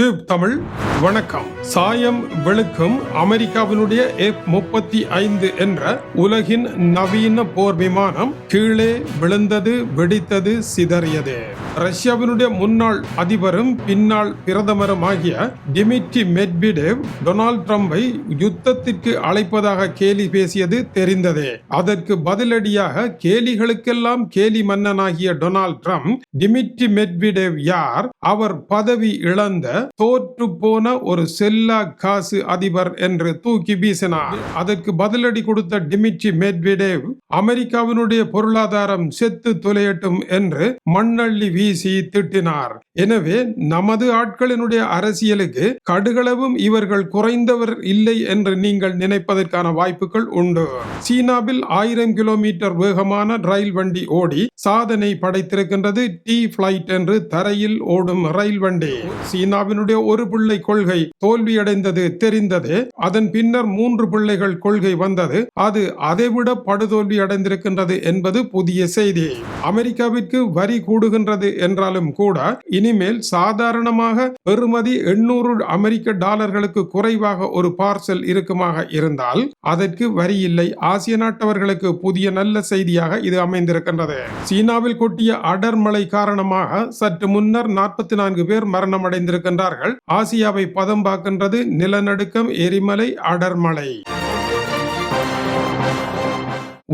Tube Tamil. வணக்கம். சாயம் வெளுக்கும் அமெரிக்காவினுடைய எஃப் முப்பத்தி ஐந்து என்ற உலகின் நவீன போர் விமானம் கீழே விழுந்தது வெடித்தது சிதறியது. ரஷ்யாவினுடைய முன்னாள் அதிபரும் பின்னாள் பிரதமரும் ஆகிய டிமிட்ரி மெட்விடேவ் டொனால்ட் ட்ரம்பை யுத்தத்திற்கு அழைப்பதாக கேலி பேசியது தெரிந்ததே. அதற்கு பதிலடியாக கேலிகளுக்கெல்லாம் கேலி மன்னனாகிய டொனால்ட் ட்ரம்ப் டிமிட்ரி மெட்விடேவ் யார் அவர் பதவி இழந்த தோற்று போன ஒரு செல்லா காசு அதிபர் என்று தூக்கி வீசினார். அதற்கு பதிலடி கொடுத்த டிமிட்ரி மெட்விடேவ் அமெரிக்காவினுடைய பொருளாதாரம் செத்து துளையட்டும் என்று மண்ணள்ளி வீசி திட்டினார். எனவே நமது ஆட்களினுடைய அரசியலுக்கு கடுகளவும் இவர்கள் குறைந்தவர் இல்லை என்று நீங்கள் நினைப்பதற்கான வாய்ப்புகள் உண்டு. சீனாவில் ஆயிரம் கிலோமீட்டர் வேகமான ரயில் வண்டி ஓடி சாதனை படைத்திருக்கின்றது. டி பிளைட் என்று தரையில் ஓடும் ரயில் வண்டி. சீனாவினுடைய ஒரு பிள்ளை கொள்கை தோல்வியடைந்தது தெரிந்தது. அதன் பின்னர் மூன்று பிள்ளைகள் கொள்கை வந்தது. அது அதைவிட படுதோல்வி அடைந்திருக்கின்றது என்பது புதிய செய்தி. அமெரிக்காவிற்கு வரி கூடுகின்றது என்றாலும் கூட இனி இனிமேல் சாதாரணமாக பெறுமதி எண்ணூறு அமெரிக்க டாலர்களுக்கு குறைவாக ஒரு பார்சல் இருக்குமாக இருந்தால் அதற்கு வரி இல்லை. ஆசிய நாட்டவர்களுக்கு புதிய நல்ல செய்தியாக இது அமைந்திருக்கின்றது. சீனாவில் கொட்டிய அடர்மழை காரணமாக சற்று முன்னர் நாற்பத்தி நான்கு பேர் மரணம் அடைந்திருக்கின்றார்கள் ஆசியாவை பதம் பார்க்கின்றது நிலநடுக்கம் எரிமலை அடர்மலை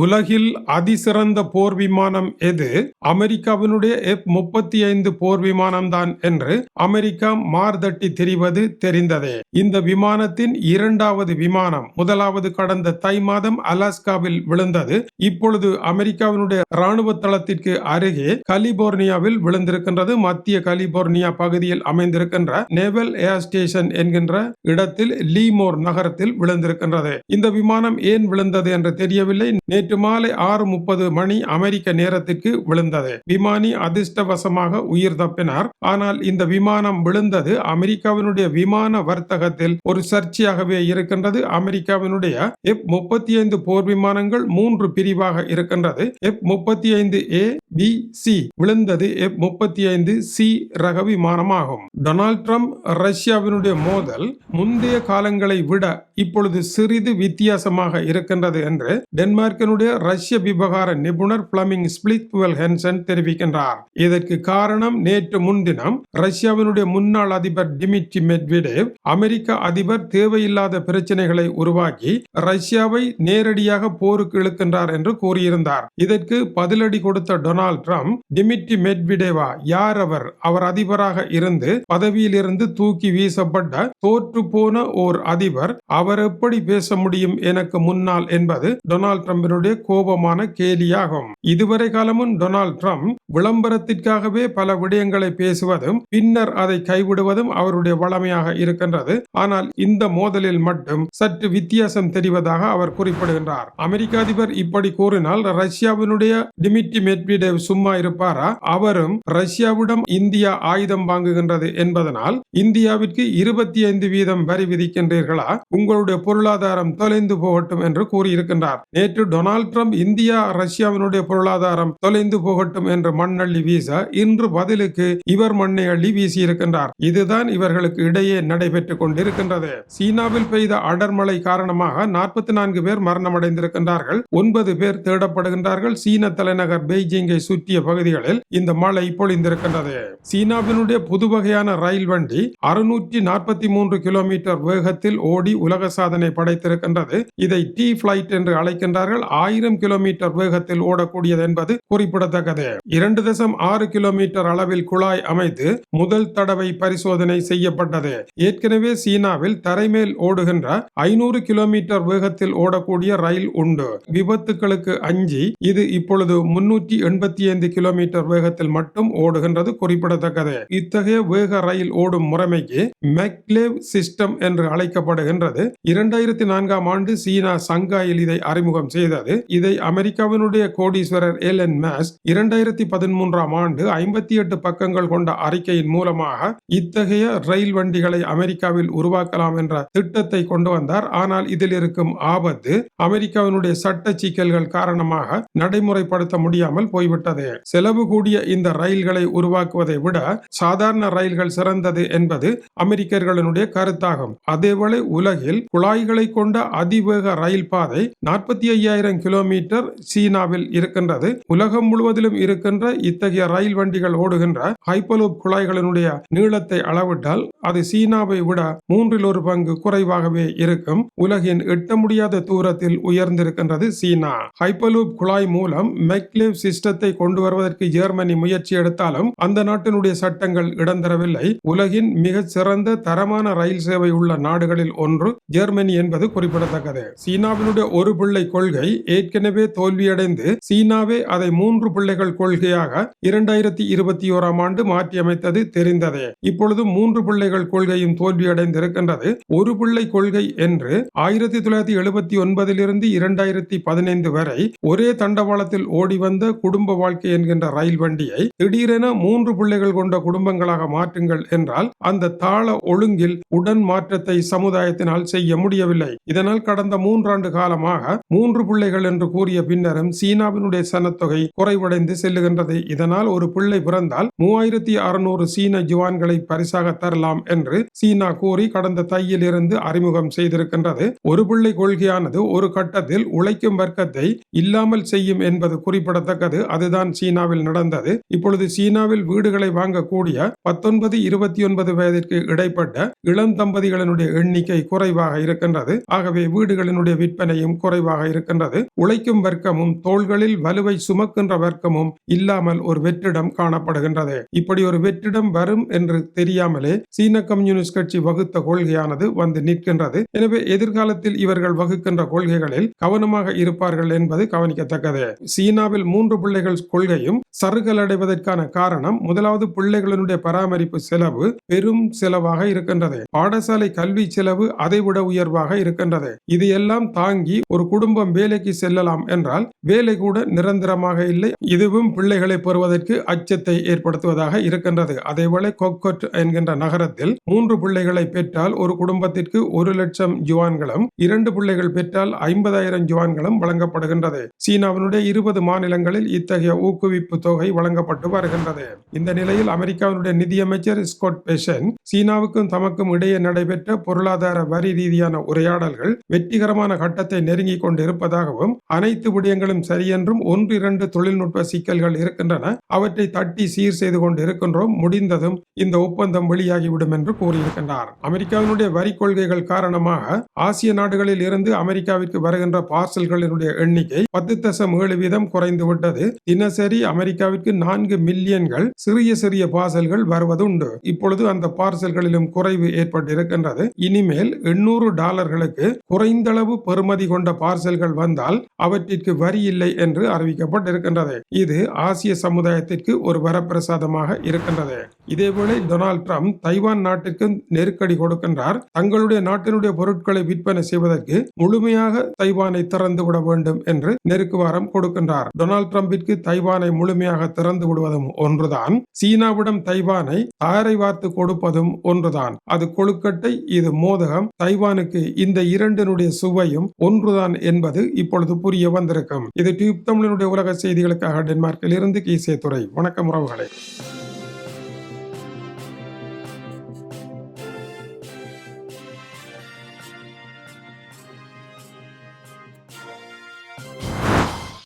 உலகில் அதிசிறந்த போர் விமானம் எது? அமெரிக்காவினுடைய எஃப் முப்பத்தி ஐந்து போர் விமானம் தான் என்று அமெரிக்கா மார்தட்டி தெரிவது தெரிந்ததே. இந்த விமானத்தின் இரண்டாவது விமானம் முதலாவது கடந்த தை மாதம் அலாஸ்காவில் விழுந்தது. இப்பொழுது அமெரிக்காவினுடைய ராணுவ தளத்திற்கு அருகே கலிபோர்னியாவில் விழுந்திருக்கின்றது. மத்திய கலிபோர்னியா பகுதியில் அமைந்திருக்கின்ற நேவல் ஏர் ஸ்டேஷன் என்கின்ற இடத்தில் லீமோர் நகரத்தில் விழுந்திருக்கின்றது. இந்த விமானம் ஏன் விழுந்தது என்று தெரியவில்லை. நேற்று நேற்று மாலை ஆறு முப்பது மணி அமெரிக்க நேரத்திற்கு விழுந்தது. விமானி அதிர்ஷ்டவசமாக உயிர் தப்பினார். ஆனால் இந்த விமானம் விழுந்தது அமெரிக்காவினுடைய விமான வர்த்தகத்தில் ஒரு சர்ச்சையாகவே இருக்கின்றது. அமெரிக்காவினுடைய எப் முப்பத்தி ஐந்து போர் விமானங்கள் மூன்று பிரிவாக இருக்கின்றது. எப் முப்பத்தி ஐந்து ஏ பி சி விழுந்தது. எப் முப்பத்தி ஐந்து சி ரக விமானமாகும். டொனால்ட் ட்ரம்ப் ரஷ்யாவினுடைய மோதல் முந்தைய காலங்களை விட இப்பொழுது சிறிது வித்தியாசமாக இருக்கின்றது என்று டென்மார்க்கினுடைய ரஷ்ய விவகார நிபுணர் பிளமிங் ஸ்பிளித்வெல் ஹென்சன் தெரிவிக்கின்றார். இதற்கு காரணம் நேற்று முன்தினம் ரஷ்யாவினுடைய முன்னாள் அதிபர் டிமிட்ரி மெட்வெடேவ் அமெரிக்க அதிபர் தேவையில்லாத பிரச்சனைகளை உருவாக்கி ரஷ்யாவை நேரடியாக போருக்கு இழுக்கின்றார் என்று கூறியிருந்தார். இதற்கு பதிலடி கொடுத்த டொனால்ட் ட்ரம்ப் டிமிட்ரி மெட்விடேவா யார் அவர்? அவர் அதிபராக இருந்து பதவியிலிருந்து தூக்கி வீசப்பட்ட தோற்று போன ஓர் அதிபர் அவர் எப்படி பேச முடியும் எனக்கு முன்னால் என்பது டொனால்ட் ட்ரம்பினுடைய கோபமான கேலியாகும். இதுவரை காலமும் டொனால்ட் ட்ரம்ப் விளம்பரத்திற்காகவே பல விடயங்களை பேசுவதும் பின்னர் அதை கைவிடுவதும் அவருடைய வளமையாக இருக்கின்றது. ஆனால் இந்த மோதலில் மட்டும் சற்று வித்தியாசம் தெரிவதாக அவர் குறிப்பிடுகின்றார். அமெரிக்க அதிபர் இப்படி கூறினால் ரஷ்யாவினுடைய டிமிட்ரி மெட்விடேவ் சும்மா இருப்பாரா? அவரும் ரஷ்யாவிடம் இந்தியா ஆயுதம் வாங்குகின்றது என்பதனால் இந்தியாவிற்கு இருபத்தி ஐந்து வீதம் வரி விதிக்கின்றீர்களா? உங்களுடைய பொருளாதாரம் தொலைந்து போகட்டும் என்று கூறியிருக்கின்றார். நேற்று டொனால்ட் ட்ரம்ப் இந்தியா ரஷ்யாவினுடைய பொருளாதாரம் தொலைந்து போகட்டும் என்று மண்ணள்ளி வீச இன்று பதிலுக்கு இவர் மண்ணை அள்ளி வீசியிருக்கின்றார். இதுதான் இவர்களுக்கு இடையே நடைபெற்றுக் கொண்டிருக்கின்றது. சீனாவில் பெய்த அடர்மழை காரணமாக நாற்பத்தி நான்கு பேர் மரணமடைந்திருக்கின்றார்கள். ஒன்பது பேர் தேடப்படுகின்றார்கள். சீன தலைநகர் பெய்ஜிங்கை சுற்றிய பகுதிகளில் இந்த மழை பொழிந்திருக்கின்றது. சீனாவினுடைய புது வகையான ரயில் வண்டி அறுநூற்றி நாற்பத்தி மூன்று கிலோமீட்டர் வேகத்தில் ஓடி உலக சாதனை படைத்திருக்கின்றது. இதை டி பிளைட் என்று அழைக்கின்றார்கள். ஆயிரம் கிலோமீட்டர் வேகத்தில் ஓடக்கூடியது என்பது குறிப்பிடத்தக்கது. இரண்டு தசம் ஆறு கிலோமீட்டர் அளவில் குழாய் அமைத்து முதல் தடவை பரிசோதனை செய்யப்பட்டது. ஏற்கனவே சீனாவில் தரைமேல் ஓடுகின்ற ஐநூறு கிலோமீட்டர் வேகத்தில் ஓடக்கூடிய ரயில் உண்டு. விபத்துகளுக்கு அஞ்சி இது இப்பொழுது முன்னூற்றி எண்பத்தி ஐந்து கிலோமீட்டர் வேகத்தில் மட்டும் ஓடுகின்றது குறிப்பிடத்தக்கது. இத்தகைய வேக ரயில் ஓடும் முறைமைக்கு மெக்லேவ் சிஸ்டம் என்று அழைக்கப்படுகின்றது. இரண்டாயிரத்தி நான்காம் ஆண்டு சீனா சங்காயில் இதை அறிமுகம் செய்தது. இருக்கின்றது இதை அமெரிக்காவினுடைய கோடீஸ்வரர் எலன் மேஸ் இரண்டாயிரத்தி பதிமூன்றாம் ஆண்டு ஐம்பத்தி எட்டு பக்கங்கள் கொண்ட அறிக்கையின் மூலமாக இத்தகைய ரயில் வண்டிகளை அமெரிக்காவில் உருவாக்கலாம் என்ற திட்டத்தை கொண்டு வந்தார். ஆனால் இதில் இருக்கும் ஆபத்து அமெரிக்காவினுடைய சட்ட சிக்கல்கள் காரணமாக நடைமுறைப்படுத்த முடியாமல் போய்விட்டது. செலவு கூடிய இந்த ரயில்களை உருவாக்குவதை விட சாதாரண ரயில்கள் சிறந்தது என்பது அமெரிக்கர்களுடைய கருத்தாகும். அதேவேளை உலகில் குழாய்களை கொண்ட அதிவேக ரயில் பாதை நாற்பத்தி ஐயாயிரம் ஆயிரம் கிலோமீட்டர் சீனாவில் இருக்கின்றது. உலகம் முழுவதிலும் இருக்கின்ற இத்தகைய ரயில் வண்டிகள் ஓடுகின்ற ஹைப்பலூப் குழாய்களினுடைய நீளத்தை அளவிட்டால் அது சீனாவை விட மூன்றில் ஒரு பங்கு குறைவாகவே இருக்கும். உலகின் எட்ட முடியாத தூரத்தில் உயர்ந்திருக்கின்றது சீனா. ஹைப்பலூப் குழாய் மூலம் மெக்லேவ் சிஸ்டத்தை கொண்டு வருவதற்கு ஜெர்மனி முயற்சி எடுத்தாலும் அந்த நாட்டினுடைய சட்டங்கள் இடந்தரவில்லை உலகின் மிக சிறந்த தரமான ரயில் சேவை உள்ள நாடுகளில் ஒன்று ஜெர்மனி என்பது குறிப்பிடத்தக்கது. சீனாவினுடைய ஒரு பிள்ளை கொள்கை ஏற்கனவே தோல்வியடைந்து சீனாவே அதை மூன்று பிள்ளைகள் கொள்கையாக இரண்டாயிரத்தி இருபத்தி ஓராம் ஆண்டு மாற்றியமைத்தது தெரிந்ததே. இப்பொழுது மூன்று பிள்ளைகள் கொள்கையும் தோல்வியடைந்திருக்கின்றது. ஒரு பிள்ளை கொள்கை என்று ஆயிரத்தி தொள்ளாயிரத்தி எழுபத்தி ஒன்பதிலிருந்து இரண்டாயிரத்தி பதினைந்து வரை ஒரே தண்டவாளத்தில் ஓடி வந்த குடும்ப வாழ்க்கை என்கின்ற ரயில் வண்டியை திடீரென மூன்று பிள்ளைகள் கொண்ட குடும்பங்களாக மாற்றுங்கள் என்றால் அந்த தாள ஒழுங்கில் உடன் மாற்றத்தை சமுதாயத்தினால் செய்ய முடியவில்லை. இதனால் கடந்த மூன்றாண்டு காலமாக மூன்று பிள்ளைகள் என்று கூறிய பின்னரும் சீனாவினுடைய சனத்தொகை குறைவடைந்து செல்லுகின்றது. இதனால் ஒரு பிள்ளை பிறந்தால் மூவாயிரத்தி அறுநூறு சீன ஜுவான்களை பரிசாக தரலாம் என்று சீனா கூறி கடந்த தையில் இருந்து அறிமுகம் செய்திருக்கின்றது. ஒரு பிள்ளை கொள்கையானது ஒரு கட்டத்தில் உழைக்கும் வர்க்கத்தை இல்லாமல் செய்யும் என்பது குறிப்பிடத்தக்கது. அதுதான் சீனாவில் நடந்தது. இப்பொழுது சீனாவில் வீடுகளை வாங்கக்கூடிய பத்தொன்பது இருபத்தி ஒன்பது வயதிற்கு இடைப்பட்ட இளம் தம்பதிகளினுடைய எண்ணிக்கை குறைவாக இருக்கின்றது. ஆகவே வீடுகளினுடைய விற்பனையும் குறைவாக இருக்கின்றது. உழைக்கும் வர்க்கமும் தோள்களில் வலுவை சுமக்கின்ற வர்க்கமும் இல்லாமல் ஒரு வெற்றிடம் காணப்படுகின்றது. இப்படி ஒரு வெற்றிடம் வரும் என்று தெரியாமலே சீன கம்யூனிஸ்ட் கட்சி வகுத்த கொள்கையானது வந்து நிற்கின்றது. எனவே எதிர்காலத்தில் இவர்கள் வகுக்கின்ற கொள்கைகளில் கவனமாக இருப்பார்கள் என்பது கவனிக்கத்தக்கது. சீனாவில் மூன்று பிள்ளைகள் கொள்கையும் சருகலடைவதற்கான காரணம் முதலாவது பிள்ளைகளினுடைய பராமரிப்பு செலவு பெரும் செலவாக இருக்கின்றது. பாடசாலை கல்வி செலவு அதைவிட உயர்வாக இருக்கின்றது. இது எல்லாம் தாங்கி ஒரு குடும்பம் வேலைக்கு செல்லலாம் என்றால் வேலை கூட நிரந்தரமாக இல்லை. இதுவும் பிள்ளைகளை பெறுவதற்கு அச்சத்தை ஏற்படுத்துவதாக இருக்கின்றது. அதேபோல கொக்கட் என்கின்ற நகரத்தில் மூன்று பிள்ளைகளை பெற்றால் ஒரு குடும்பத்திற்கு ஒரு லட்சம் ஜுவான்களும் இரண்டு பிள்ளைகள் பெற்றால் ஐம்பதாயிரம் ஜுவான்களும் வழங்கப்படுகின்றது. சீனாவினுடைய இருபது மாநிலங்களில் இத்தகைய ஊக்குவிப்பு தொகை வழங்கப்பட்டு வருகின்றது. இந்த நிலையில் அமெரிக்காவினுடைய நிதியமைச்சர் ஸ்காட் பெஷன் சீனாவுக்கும் தமக்கும் இடையே நடைபெற்ற பொருளாதார வரி ரீதியான உரையாடல்கள் வெற்றிகரமான கட்டத்தை நெருங்கிக் கொண்டிருப்பதாகவும் அனைத்து விடயங்களும் சரியென்றும் ஒன்று இரண்டு தொழில்நுட்ப சிக்கல்கள் இருக்கின்றன. அவற்றை தட்டி சீர் செய்து கொண்டு இருக்கின்றோம் முடிந்ததும் இந்த ஒப்பந்தம் வெளியாகிவிடும் என்று கூறியிருக்கின்றார். அமெரிக்காவினுடைய வரி கொள்கைகள் காரணமாக ஆசிய நாடுகளில் இருந்து அமெரிக்காவிற்கு வருகின்ற பார்சல்களினுடைய எண்ணிக்கை பத்து தசம் ஏழு வீதம் குறைந்துவிட்டது. தினசரி அமெரிக்காவிற்கு நான்கு மில்லியன்கள் சிறிய சிறிய பார்சல்கள் வருவதுண்டு. இப்பொழுது அந்த பார்சல்களிலும் குறைவு ஏற்பட்டிருக்கின்றது. இனிமேல் எண்ணூறு டாலர்களுக்கு குறைந்தளவு பெறுமதி கொண்ட பார்சல்கள் வந்தால் அவற்றிற்கு வரி இல்லை என்று அறிவிக்கப்பட்டிருக்கின்றது. இது ஆசிய சமுதாயத்திற்கு ஒரு வரப்பிரசாதமாக இருக்கின்றது. இதேவேளை டொனால்ட் ட்ரம்ப் தைவான் நாட்டிற்கு நெருக்கடி கொடுக்கின்றார். தங்களுடைய நாட்டினுடைய பொருட்களை விற்பனை செய்வதற்கு முழுமையாக தைவானை திறந்து விட வேண்டும் என்று நெருக்குவாரம் கொடுக்கின்றார். டொனால்ட் ட்ரம்பிற்கு தைவானை முழுமையாக திறந்து விடுவதும் ஒன்றுதான். சீனாவிடம் தைவானை தாரை வார்த்து கொடுப்பதும் ஒன்றுதான். அது கொழுக்கட்டை இது மோதகம். தைவானுக்கு இந்த இரண்டினுடைய சுவையும் ஒன்றுதான் என்பது இப்பொழுது புரிய வந்திருக்கும். இது டியூப் தமிழனுடைய உலக செய்திகளுக்காக டென்மார்க்கில் இருந்து கீசே துறை வணக்கம் உறவுகளே.